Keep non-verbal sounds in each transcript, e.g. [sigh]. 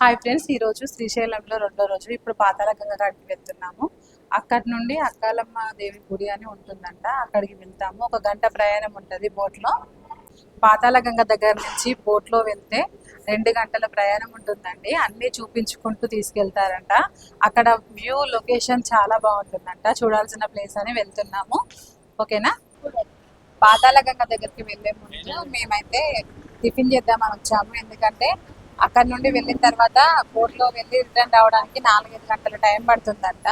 Hi friends ఈ రోజు శ్రీశైలంలో రెండో రోజు. ఇప్పుడు పాతాల గంగ కాడికి వెళ్తున్నాము. అక్కడి నుండి అక్కాలమ్మ దేవి గుడి అని ఉంటుందంట. అక్కడికి వెళ్తాము. ఒక గంట ప్రయాణం ఉంటుంది బోట్లో. పాతాల గంగ దగ్గర నుంచి బోట్లో వెళ్తే రెండు గంటల ప్రయాణం ఉంటుందండి. అన్నీ చూపించుకుంటూ తీసుకెళ్తారంట. అక్కడ వ్యూ లొకేషన్ చాలా బాగుంటుందంట. చూడాల్సిన ప్లేస్ అని వెళ్తున్నాము. ఓకేనా? పాతాల గంగ దగ్గరికి వెళ్ళే ముందు మేమైతే టిఫిన్ చేద్దామని వచ్చాము. ఎందుకంటే అక్కడ నుండి వెళ్ళిన తర్వాత బోట్లో వెళ్ళి రిటర్న్ రావడానికి నాలుగైదు గంటల టైం పడుతుందంట.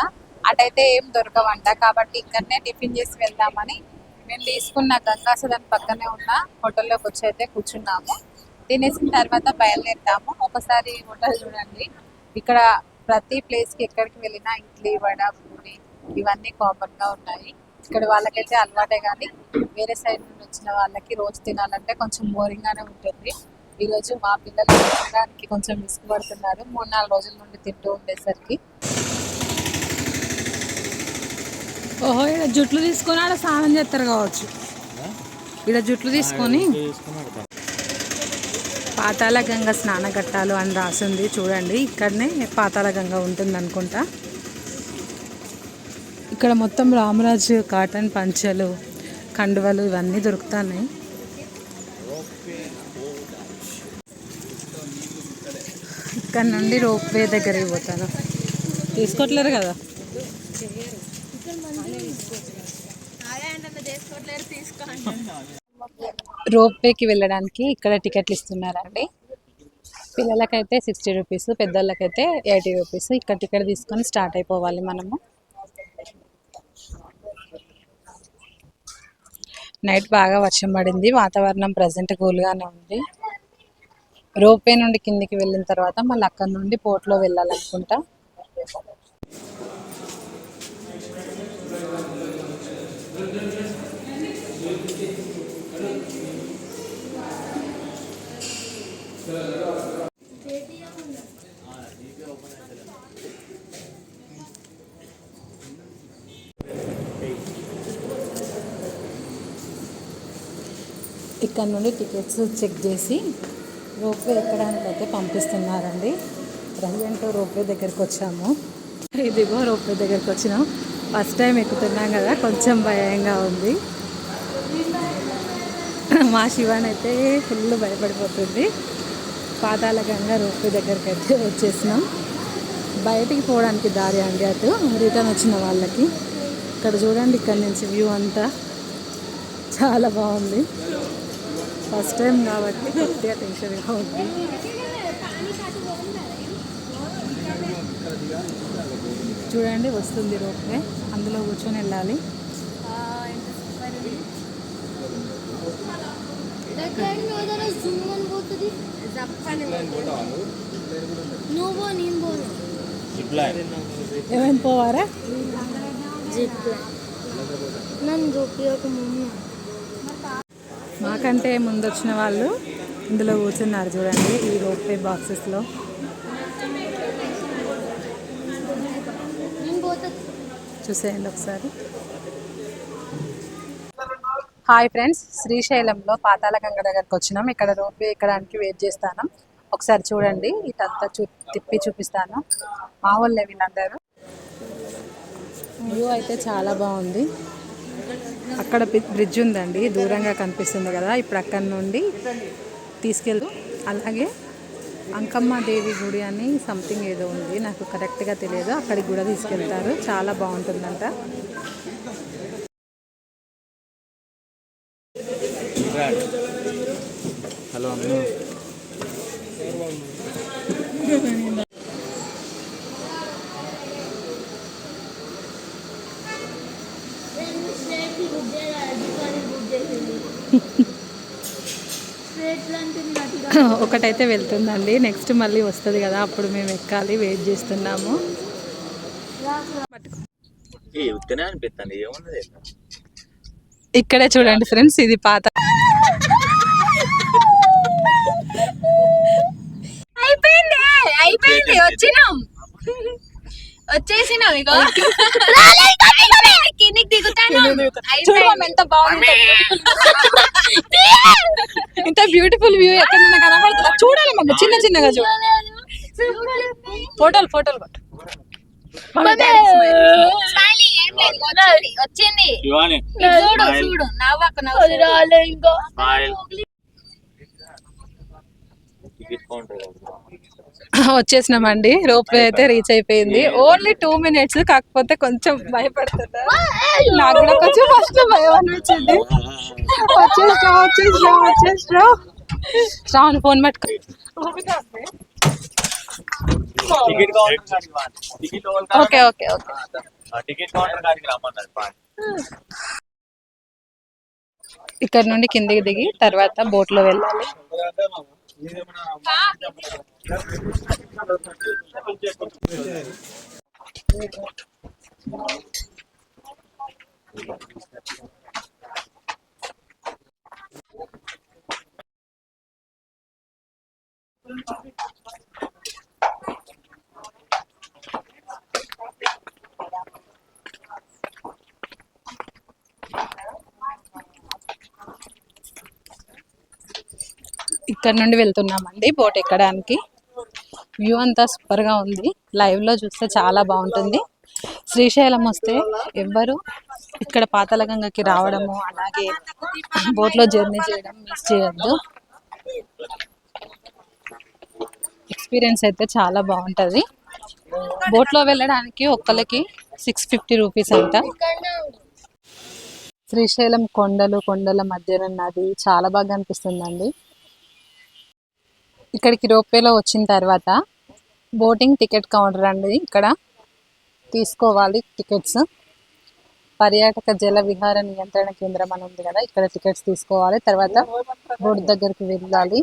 అటైతే ఏం దొరకవంట. కాబట్టి ఇక్కడనే టిఫిన్ చేసి వెళ్దామని మేము తీసుకున్న గంగాసదన్ పక్కనే ఉన్న హోటల్లోకి వచ్చి అయితే కూర్చున్నాము. తినేసిన తర్వాత బయలుదేరుతాము. ఒకసారి హోటల్ చూడండి. ఇక్కడ ప్రతి ప్లేస్కి ఎక్కడికి వెళ్ళినా ఇడ్లీ వడ పూరి ఇవన్నీ కామన్గా ఉన్నాయి ఇక్కడ వాళ్ళకైతే అలవాటే కానీ వేరే సైడ్ నుండి వచ్చిన వాళ్ళకి రోజు తినాలంటే కొంచెం బోరింగ్ గానే ఉంటుంది. ఈ రోజు మా పిల్లలు తినడానికి కొంచెం విసుగుపడుతున్నారు మూడు నాలుగు రోజుల నుండి తింటూ ఉండేసరికి. ఓహో ఇక్కడ జుట్లు తీసుకొని ఆడ స్నానం చేస్తారు కావచ్చు. ఇక్కడ జుట్లు తీసుకొని పాతాళ గంగ స్నానఘట్టాలు అని రాసింది. చూడండి ఇక్కడనే పాతాళ గంగ ఉంటుంది అనుకుంటా. ఇక్కడ మొత్తం రామరాజు కాటన్ పంచలు కండువలు ఇవన్నీ దొరుకుతున్నాయి. ఇక్కడ నుండి రోప్ వే దగ్గరికి పోతాను తీసుకోవట్లేరు కదా? రోప్ వేకి వెళ్ళడానికి ఇక్కడ టికెట్లు ఇస్తున్నారండి. పిల్లలకైతే సిక్స్టీ రూపీస్ పెద్దోళ్ళకైతే ఎయిటీ రూపీస్. ఇక్కడ టికెట్ తీసుకొని స్టార్ట్ అయిపోవాలి మనము. నైట్ బాగా వర్షం పడింది వాతావరణం ప్రజెంట్ కూల్గానే ఉంది. రోపే నుండి కిందికి వెళ్ళిన తర్వాత మళ్ళీ అక్కడ నుండి పోర్ట్లో వెళ్ళాలనుకుంటా. ఇక్కడ నుండి టికెట్స్ చెక్ చేసి రోప్వే ఎక్కడానికి అయితే పంపిస్తున్నారండి ప్రజెంట్ రోప్వే దగ్గరికి వచ్చాము. ఇదిగో రోప్వే దగ్గరికి వచ్చినాం. ఫస్ట్ టైం ఎక్కుతున్నాం కదా కొంచెం భయంగా ఉంది. మా శివాన్ అయితే ఫుల్ భయపడిపోతుంది. పాతాళకంగా గంగ రోప్వే దగ్గరికి అయితే వచ్చేసినాం. బయటికి పోవడానికి దారి అండి అటు. రిటర్న్ వచ్చిన వాళ్ళకి. ఇక్కడ చూడండి ఇక్కడ నుంచి వ్యూ అంతా. చాలా బాగుంది. ఫస్ట్ టైం కాబట్టి కొద్దిగా టెన్షన్గా ఉంది. చూడండి వస్తుంది రోప్వే అందులో కూర్చొని వెళ్ళాలి. నువ్వు నేను పోను ఏమైనా పోవారా జిప్ నన్ను చూపించక ముందు. మాకంటే ముందు వచ్చిన వాళ్ళు ఇందులో కూర్చున్నారు చూడండి ఈ రోప్వే బాక్సెస్లో. చూసేయండి ఒకసారి. హాయ్ ఫ్రెండ్స్ శ్రీశైలంలో పాతాళ గంగ దగ్గరకు వచ్చినాం. ఇక్కడ రోప్వే ఎక్కడానికి వెయిట్ చేస్తాను. ఒకసారి చూడండి ఇటంతా చూ తిప్పి చూపిస్తాను. మా వాళ్ళే వీళ్ళందరూ వ్యూ అయితే చాలా బాగుంది. అక్కడ బ్రిడ్జ్ ఉందండి దూరంగా కనిపిస్తుంది కదా ఇప్పుడు అక్కడ నుండి తీసుకెళ్తూ అలాగే అంకమ్మ దేవి గుడి అని సంథింగ్ ఏదో ఉంది నాకు కరెక్ట్గా తెలియదు అక్కడికి కూడా తీసుకెళ్తారు చాలా బాగుంటుందంట. ఒకటైతే వెళ్తుందండి. నెక్స్ట్ మళ్ళీ వస్తుంది కదా అప్పుడు మేము ఎక్కాలి వెయిట్ చేస్తున్నాము. ఇక్కడే చూడండి ఫ్రెండ్స్ ఇది పాత. అయిపోయింది అయిపోయింది వచ్చినాం. వచ్చేసినాం ఇగో. కిందికి దిగుతాను. ఎంత బాగుంది ఇంత బ్యూటిఫుల్ వ్యూ ఎక్కడైనా కనబడుతుందా చూడాలి మమ్మ చిన్న చిన్నగా చూడు ఫోటోలు ఫోటోలు పట్టు వచ్చింది. చూడు చూడు నవ్వక నవ్వు ఇంకా smile ticket counter [laughs] వచ్చేసినామండి. Ropeway అయితే రీచ్ అయిపోయింది. ఓన్లీ టూ మినిట్స్ కాకపోతే కొంచెం భయపడుతుందా? నాకు కూడా కొంచెం ఫస్ట్ భయం అనిపించింది. వచ్చేసినా వచ్చేసినా వచ్చేసినా. శ్రావణ్ ఫోన్ పట్టుకో. Ticket counter ticket okay okay. Okay ticket counter కాడికి రమ్మన్నారు పాండి. ఇక్కడ నుండి కిందికి దిగి తర్వాత బోట్లో వెళ్ళాలి. ఇక్కడ నుండి వెళ్తున్నామండి బోట్ ఎక్కడానికి. వ్యూ అంతా సూపర్గా ఉంది. లైవ్లో చూస్తే చాలా బాగుంటుంది. శ్రీశైలం వస్తే ఎవ్వరు ఇక్కడ పాతలగంగకి రావడము అలాగే బోట్లో జర్నీ చేయడం మిస్ చేయొద్దు. ఎక్స్పీరియన్స్ అయితే చాలా బాగుంటది. బోట్లో వెళ్ళడానికి ఒక్కరికి సిక్స్ ఫిఫ్టీ రూపీస్ అంట. శ్రీశైలం కొండలు కొండల మధ్యన నది చాలా బాగా అనిపిస్తుందండి. ఇక్కడికి రోప్వేలో వచ్చిన తర్వాత బోటింగ్ టికెట్ కౌంటర్ అండి ఇక్కడ. తీసుకోవాలి టికెట్స్. పర్యాటక జల విహార నియంత్రణ కేంద్రం అని ఉంది కదా ఇక్కడ టికెట్స్ తీసుకోవాలి. తర్వాత బోర్డు దగ్గరికి వెళ్ళాలి.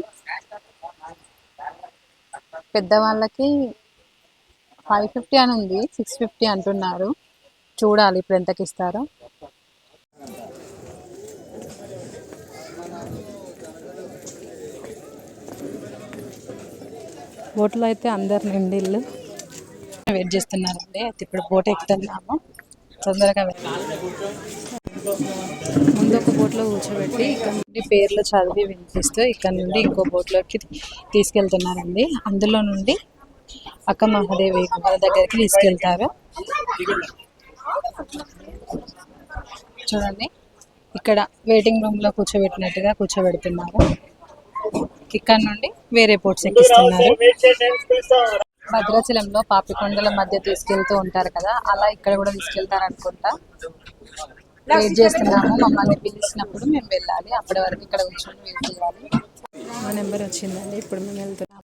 పెద్దవాళ్ళకి ఫైవ్ ఫిఫ్టీ అని ఉంది సిక్స్ ఫిఫ్టీ అంటున్నారు. చూడాలి ఇప్పుడు ఎంతకి ఇస్తారో బోట్లో అయితే అందరు నిండిల్లు వెయిట్ చేస్తున్నారండి. అయితే ఇప్పుడు బోట్ ఎక్కుతున్నాము. తొందరగా వెళ్ళాలి ముందు ఒక బోట్లో కూర్చోబెట్టి ఇక్కడ నుండి పేర్లు చదివి వినిపిస్తూ ఇక్కడ నుండి ఇంకో బోట్లోకి తీసుకెళ్తున్నారండి. అందులో నుండి అక్క మహాదేవి గుహల దగ్గరికి తీసుకెళ్తారు. చూడండి. ఇక్కడ వెయిటింగ్ రూమ్లో కూర్చోబెట్టినట్టుగా కూర్చోబెడుతున్నారు. ఇక్కడ నుండి వేరే బోట్స్ ఎక్కిస్తున్నారు. భద్రాచలంలో పాపికొండల మధ్య తీసుకెళ్తూ ఉంటారు కదా అలా ఇక్కడ కూడా తీసుకెళ్తారు అనుకుంటా వెయిట్ చేస్తున్నాము మమ్మల్ని పిలిచినప్పుడు మేము వెళ్ళాలి అప్పటి వరకు ఇక్కడ కూర్చొని వెయిట్ చేయాలి. మా నెంబర్ వచ్చిందండి ఇప్పుడు మేము వెళ్తున్నాం.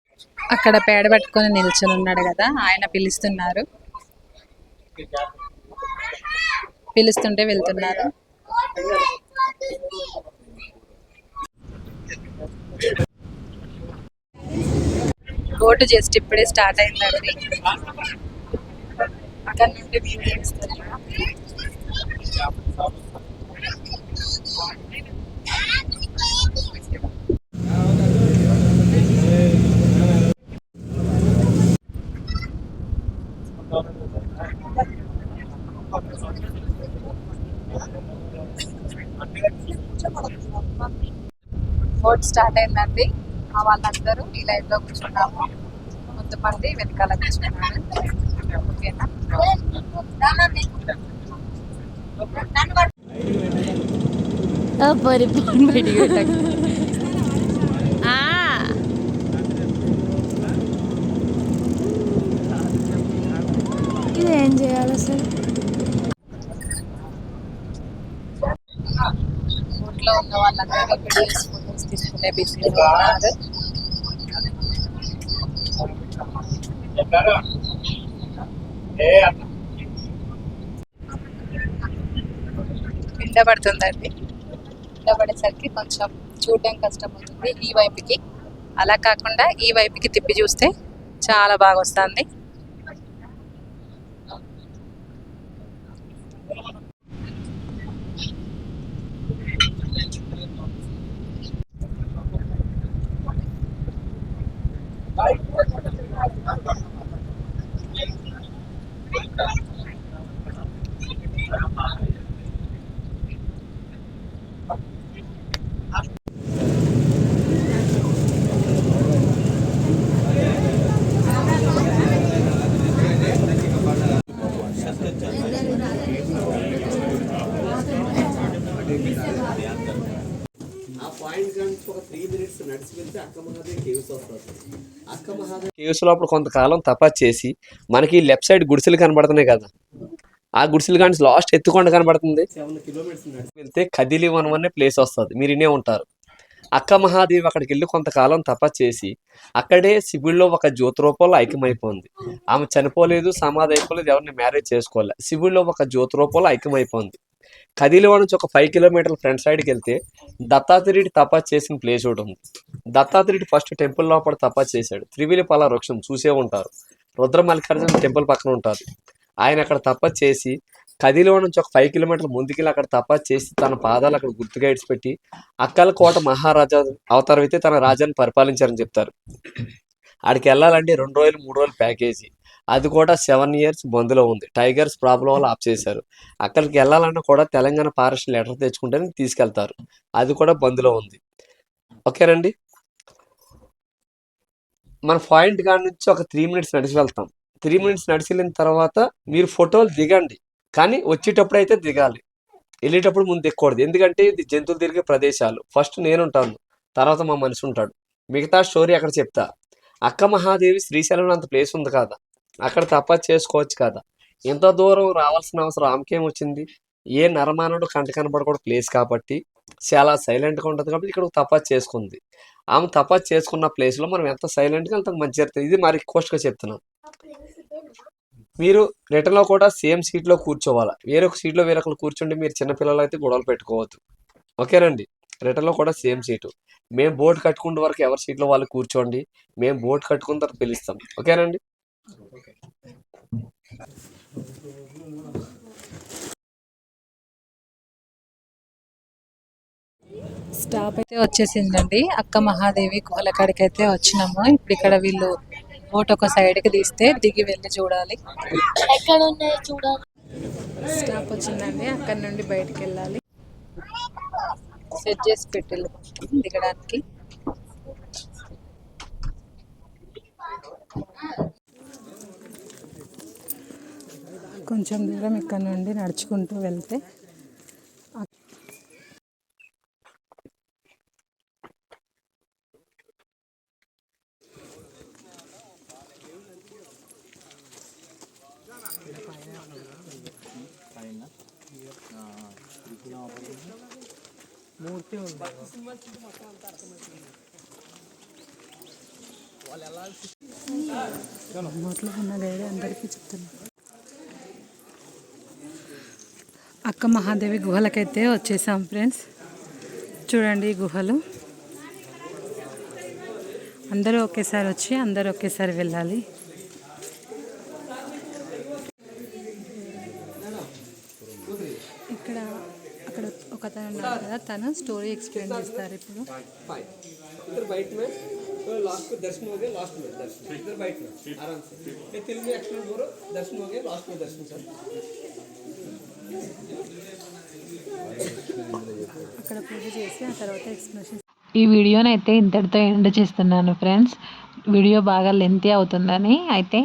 అక్కడ పేడ పట్టుకొని నిల్చొని ఉన్నాడు కదా ఆయన పిలుస్తున్నారు. పిలుస్తుంటే వెళ్తున్నారు. బోటు జస్ట్ ఇప్పుడే స్టార్ట్ అయిందండి. అక్కడ నుండి వ్యూ చేస్తున్నా బోట్ స్టార్ట్ అయిందండి. మా వాళ్ళందరూ ఈ లైన్లో కూర్చున్నాము. కొంతమంది వెనకాల కూర్చున్నారు. ఓకేనా? పరిపాలన బయటికి పెట్టకు. ఇది ఏం చేయాలి అసలు? బోట్లో ఉన్న వాళ్ళందరూ ఫోటోస్ తీసుకునే బిజీలో ఉన్నారు. కింద పడుతుందండి కింద పడేసరికి కొంచెం చూడడం కష్టం అవుతుంది ఈ వైపుకి. అలా కాకుండా ఈ వైపుకి తిప్పి చూస్తే చాలా బాగా వస్తుంది కేవ్స్ లోపల కొంతకాలం తపస్సు చేసి మనకి లెఫ్ట్ సైడ్ గుడిసెలు కనబడుతున్నాయి కదా. ఆ గుడిసెలు కానీ లాస్ట్ ఎత్తుకొండ కనబడుతుంది. వెళ్తే కదిలి వనం అనే ప్లేస్ వస్తుంది. మీరు ఇనే ఉంటారు. అక్క మహాదేవి అక్కడికి వెళ్ళి కొంతకాలం తపస్సు చేసి అక్కడే శివుడిలో ఒక జ్యోతి రూపంలో ఐక్యమైపోయింది ఆమె చనిపోలేదు సమాధి అయిపోలేదు ఎవరిని మ్యారేజ్ చేసుకోవాలి శివుడిలో ఒక జ్యోతి రూపంలో ఐక్యమైపోయింది కదిలివా నుంచి ఒక ఫైవ్ కిలోమీటర్ల ఫ్రంట్ సైడ్కి వెళ్తే దత్తాత్రేయుడి తపస్సు చేసిన ప్లేస్ ఒకటి ఉంది. దత్తాత్రేయుడు ఫస్ట్ టెంపుల్ లోపల తపస్సు చేశాడు. త్రివిలిపాల వృక్షం చూసే ఉంటారు. రుద్ర మల్లికార్జున టెంపుల్ పక్కన ఉంటారు. ఆయన అక్కడ తపస్సు చేసి కదిలో నుంచి ఒక ఫైవ్ కిలోమీటర్ల ముందుకెళ్ళి అక్కడ తపస్సు చేసి తన పాదాలు అక్కడ గుర్తుగా ఇడిచిపెట్టి అక్కల కోట మహారాజా అవతారం అయితే తన రాజాన్ని పరిపాలించారని చెప్తారు. ఆడికి వెళ్ళాలంటే రెండు రోజులు మూడు రోజులు ప్యాకేజీ. అది కూడా సెవెన్ ఇయర్స్ బంద్లో ఉంది. టైగర్స్ ప్రాబ్లం వల్ల ఆఫ్ చేశారు. అక్కడికి వెళ్ళాలన్నా కూడా తెలంగాణ ఫారెస్ట్ లెటర్ తెచ్చుకుంటే తీసుకెళ్తారు. అది కూడా బంద్లో ఉంది. ఓకేనండి? మన పాయింట్ కాడ నుంచి ఒక త్రీ మినిట్స్ నడిచి వెళ్తాం. త్రీ మినిట్స్ నడిచి వెళ్ళిన తర్వాత మీరు ఫోటోలు దిగండి. కానీ వచ్చేటప్పుడు అయితే దిగాలి. వెళ్ళేటప్పుడు ముందు దిక్కకూడదు ఎందుకంటే ఇది జంతువులు తిరిగే ప్రదేశాలు. ఫస్ట్ నేను ఉంటాను. తర్వాత మా మనిషి ఉంటాడు. మిగతా స్టోరీ అక్కడ చెప్తా. అక్క మహాదేవి శ్రీశైలంలో అంత ప్లేస్ ఉంది కదా. అక్కడ తప్ప చేసుకోవచ్చు కదా. ఎంత దూరం రావాల్సిన అవసరం ఆమెకేం వచ్చింది? ఏ నరమానవుడు కంట కనబడకూడదు ప్లేస్ కాబట్టి. చాలా సైలెంట్గా ఉంటుంది కాబట్టి ఇక్కడ తపస్సు చేసుకుంది. ఆమె తపస్సు చేసుకున్న ప్లేస్లో మనం ఎంత సైలెంట్గా అంత మంచి జరుగుతుంది ఇది మరి రిక్వెస్ట్గా చెప్తున్నాను మీరు రిటర్న్లో కూడా సేమ్ సీట్లో కూర్చోవాలి? వేరొక సీట్లో వేరొకరు కూర్చుండి మీరు చిన్నపిల్లలు అయితే గొడవలు పెట్టుకోవద్దు. ఓకేనండి రిటర్న్లో కూడా సేమ్ సీటు. మేము బోట్ కట్టుకునే వరకు ఎవరి సీట్లో వాళ్ళు కూర్చోండి. మేము బోట్ కట్టుకున్న తర్వాత పిలుస్తాం. ఓకేనండి స్టాప్ అయితే వచ్చేసిందండి. అక్క మహాదేవి గుహల కాడికి అయితే వచ్చినాము. ఇప్పుడు ఇక్కడ వీళ్ళు బోట్ ఒక సైడ్కి తీస్తే దిగి వెళ్ళి చూడాలి. ఎక్కడ ఉన్నాయి చూడాలి. స్టాప్ వచ్చిందండి. అక్కడ నుండి బయటికి వెళ్ళాలి. సెట్ చేసి పెట్టాలి దిగడానికి. కొంచెం దూరం ఇక్కడ నుండి నడుచుకుంటూ వెళ్తే నోట్లో ఉన్న గైడ్ అందరికీ చెప్తున్నాను అక్క మహాదేవి గుహలకైతే వచ్చేసాం ఫ్రెండ్స్ చూడండి ఈ గుహలు అందరూ ఒకేసారి వచ్చి అందరూ ఒకేసారి వెళ్ళాలి ఇక్కడ అక్కడ ఒక తను ఉన్నారు కదా తను స్టోరీ ఎక్స్ప్లెయిన్ చేస్తారు ఇప్పుడు फाइन इधर बाइट में तो लास्ट को दर्शन हो गए लास्ट में दर्शन इधर बाइट में आराम से ये तेलुगु में एक्सप्लेन बोलो दर्शन हो गए लास्ट में दर्शन सर అక్కడ పూజ చేసి ఆ తర్వాత ఈ వీడియోని అయితే ఇంతటితో ఎండ్ చేస్తున్నాను ఫ్రెండ్స్. వీడియో బాగా లెంతీ అవుతుందని అయితే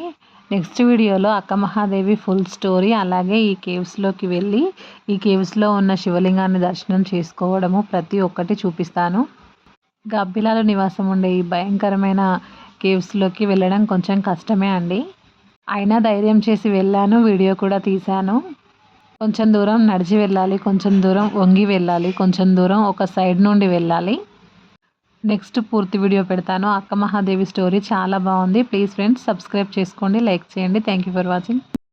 నెక్స్ట్ వీడియోలో అక్క మహాదేవి ఫుల్ స్టోరీ అలాగే ఈ కేవ్స్లోకి వెళ్ళి ఈ కేవ్స్లో ఉన్న శివలింగాన్ని దర్శనం చేసుకోవడము ప్రతి ఒక్కటి చూపిస్తాను. గబ్బిలాల నివాసం ఉండే ఈ భయంకరమైన కేవ్స్లోకి వెళ్ళడం కొంచెం కష్టమే అండి. అయినా ధైర్యం చేసి వెళ్ళాను వీడియో కూడా తీశాను. కొంచెం దూరం నడిచి వెళ్ళాలి కొంచెం దూరం వంగి వెళ్ళాలి కొంచెం దూరం ఒక సైడ్ నుండి వెళ్ళాలి. నెక్స్ట్ పూర్తి వీడియో పెడతాను. అక్క మహాదేవి స్టోరీ చాలా బాగుంది. ప్లీజ్ ఫ్రెండ్స్ సబ్స్క్రైబ్ చేసుకోండి లైక్ చేయండి. Thank you for watching